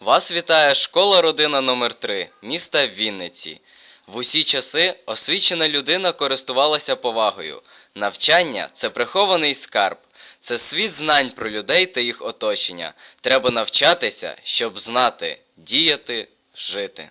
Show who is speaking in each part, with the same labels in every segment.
Speaker 1: Вас вітає школа родина номер 3 міста Вінниці. В усі часи освічена людина користувалася повагою. Навчання це прихований скарб. Це світ знань про людей та їх оточення. Треба навчатися, щоб знати, діяти, жити.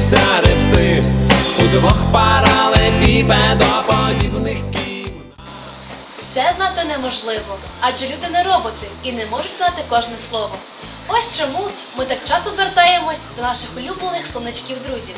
Speaker 2: Змучився репсти. Удвох паралепіпедоподібних кім.
Speaker 3: Все знати неможливо, адже люди не роботи і не можуть знати кожне слово. Ось чому ми так часто звертаємось до наших улюблених словничків друзів.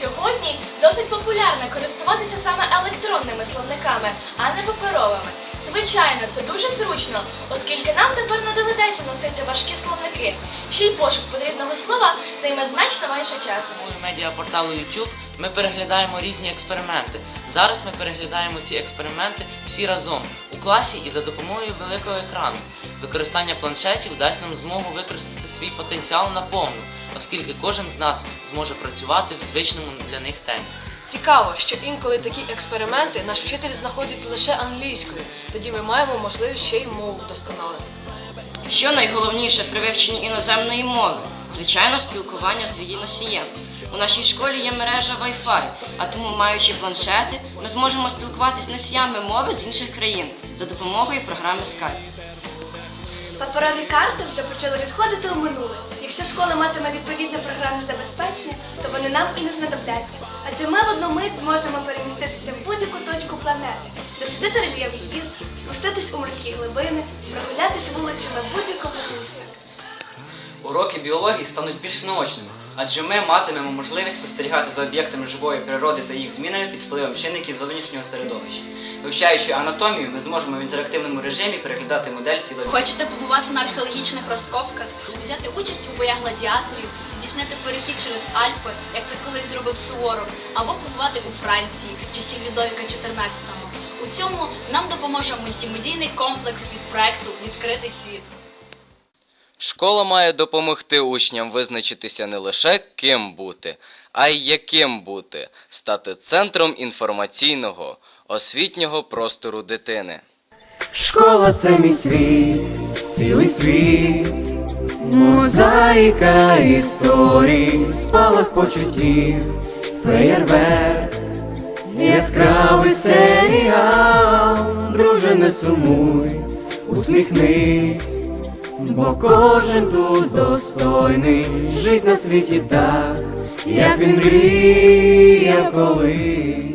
Speaker 4: Сьогодні досить популярно користуватися саме електронними словниками, а не паперовими. Звичайно, це дуже зручно, оскільки нам тепер не доведеться носити важкі словники. Ще й пошук потрібного слова займе значно менше часу.
Speaker 5: Мовою медіапорталу YouTube ми переглядаємо різні експерименти. Зараз ми переглядаємо ці експерименти всі разом у класі і за допомогою великого екрану. Використання планшетів дасть нам змогу використати свій потенціал наповну, оскільки кожен з нас зможе працювати в звичному для них темпі.
Speaker 6: Цікаво, що інколи такі експерименти наш вчитель знаходить лише англійською, тоді ми маємо можливість ще й мову вдосконалити.
Speaker 7: Що найголовніше при вивченні іноземної мови? Звичайно, спілкування з її носієм. У нашій школі є мережа Wi-Fi, а тому, маючи планшети, ми зможемо спілкуватися з носіями мови з інших країн за допомогою програми Skype.
Speaker 4: Паперові карти вже почали відходити у минуле. Якщо школа матиме відповідне програмне забезпечення, то вони нам і не знадобляться. Адже ми в одну мить зможемо переміститися в будь-яку точку планети, дослідити рельєф гір, спуститись у морські глибини, прогулятися вулицями будь-якого міста.
Speaker 8: Уроки біології стануть більш наочними, адже ми матимемо можливість спостерігати за об'єктами живої природи та їх змінами під впливом чинників зовнішнього середовища. Вивчаючи анатомію, ми зможемо в інтерактивному режимі переглядати модель тіла.
Speaker 9: Хочете побувати на археологічних розкопках, взяти участь у боях гладіаторів, здійснити перехід через Альпи, як це колись зробив Суворов, або побувати у Франції часів Людовіка XIV. У цьому нам допоможе мультимедійний комплекс від проекту Відкритий світ.
Speaker 1: Школа має допомогти учням визначитися не лише ким бути, а й яким бути, стати центром інформаційного, освітнього простору дитини.
Speaker 10: Школа це мій світ, цілий світ, мозаїка історій, спалах почуттів, феєрверк, яскравий серіал, друже, не сумуй, усміхнись, бо кожен тут достойний жить на світі так, як він мріяв колись.